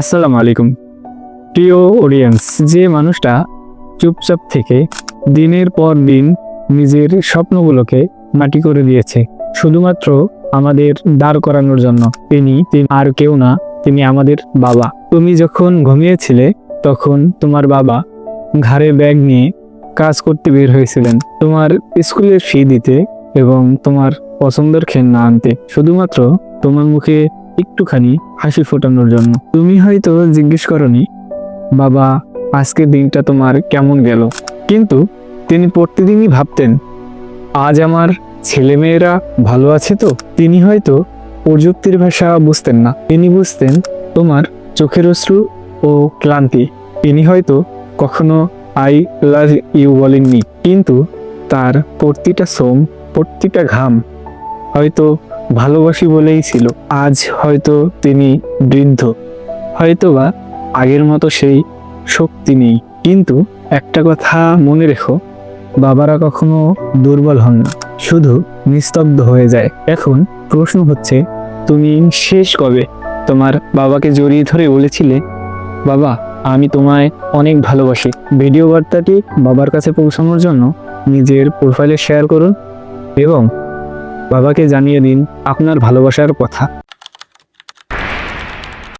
আসসালামু আলাইকুম। প্রিয় অডিয়েন্স যে মানুষটা চুপচাপ থেকে দিনের পর দিন নিজের স্বপ্নগুলোকে মাটি করে দিয়েছে, শুধুমাত্র আমাদের দাঁড় করানোর জন্য। তিনি আর কেউ না, তিনি আমাদের বাবা। তুমি যখন ঘুমিয়েছিলে, তখন তোমার বাবা ঘাড়ে ব্যাগ নিয়ে কাজ করতে বের হয়েছিলেন। তোমার স্কুলের ফি দিতে এবং তোমার পছন্দের খেলনা আনতে। শুধুমাত্র তোমার মুখে একটুখানি হাসি ফোটানোর জন্য। তুমি হয়তো জিজ্ঞেস করনি, বাবা আজকের দিনটা তোমার কেমন গেল? কিন্তু তিনি প্রতিদিনই ভাবতেন, আজ আমার ছেলেমেয়েরা ভালো আছে তো? তিনি হয়তো প্রযুক্তির ভাষা বুঝতেন না। তিনি বুঝতেন তোমার চোখের অশ্রু ও ক্লান্তি। তিনি হয়তো কখনো আই লাভ ইউ বলেননি, কিন্তু তার প্রতিটা শ্রম, প্রতিটা ঘাম হয়তো ভালোবাসি বলেই ছিল। আজ হয়তো তিনি বৃদ্ধ। হয়তোবা আগের মতো সেই শক্তি নেই। কিন্তু একটা কথা মনে রেখো, বাবারা কখনো দুর্বল হন না, শুধু নিস্তব্ধ হয়ে যায়। এখন প্রশ্ন হচ্ছে, তুমি শেষ কবে? তোমার বাবাকে জড়িয়ে ধরে বলেছিলে, বাবা, আমি তোমায় অনেক ভালোবাসি। ভিডিও বার্তাটি বাবার কাছে পৌঁছানোর জন্য নিজের প্রোফাইলে শেয়ার করুন এবং বাবাকে জানিয়ে দিন আপনার ভালোবাসার কথা।